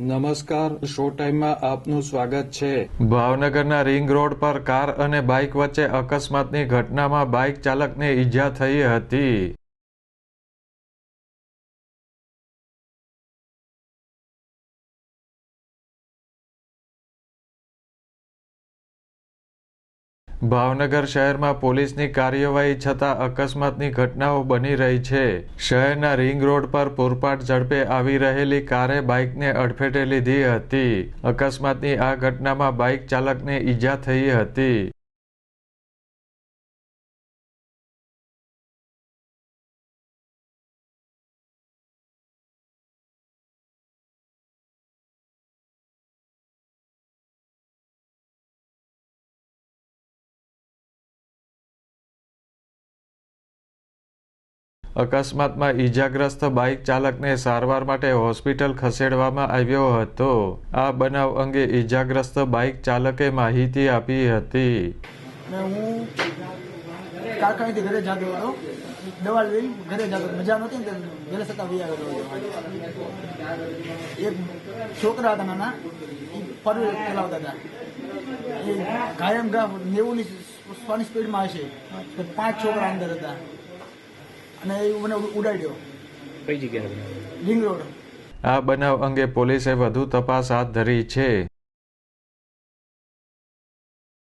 નમસ્કાર, શો ટાઈમમાં આપનું સ્વાગત છે. ભાવનગરના રિંગ રોડ પર કાર અને બાઇક વચ્ચે અકસ્માતની ઘટનામાં બાઇક ચાલકને ઈજા થઈ હતી. ભાવનગર શહેરમાં પોલીસની કાર્યવાહી છતાં અકસ્માતની ઘટનાઓ બની રહી છે. શહેરના રિંગ રોડ પર પૂરપાટ ઝડપે આવી રહેલી કારે બાઇકને અડફેટે લીધી હતી. અકસ્માતની આ ઘટનામાં બાઇક ચાલકને ઈજા થઈ હતી. અકસ્માતમાં ઈજાગ્રસ્ત બાઇક ચાલકને સારવાર માટે હોસ્પિટલ ખસેડવામાં આવ્યો હતો. આ બનાવ અંગે ઈજાગ્રસ્ત બાઇક ચાલકે માહિતી આપી હતી. દવા લઈ ઘરે જતો મજા નહોતી ને ઘરે સતા વી આવેલો એક છોકરા હતા નાના. ફોર ચલાવતા હતા. એ કાયમ ગા નેવુંની સ્પીડમાં હશે. પાંચ છોકરા અંદર હતા. અને એ મને ઉડાડ્યો. કઈ જગ્યાએ? Ring road. આ બનાવ અંગે પોલીસે વધુ તપાસ હાથ ધરી છે.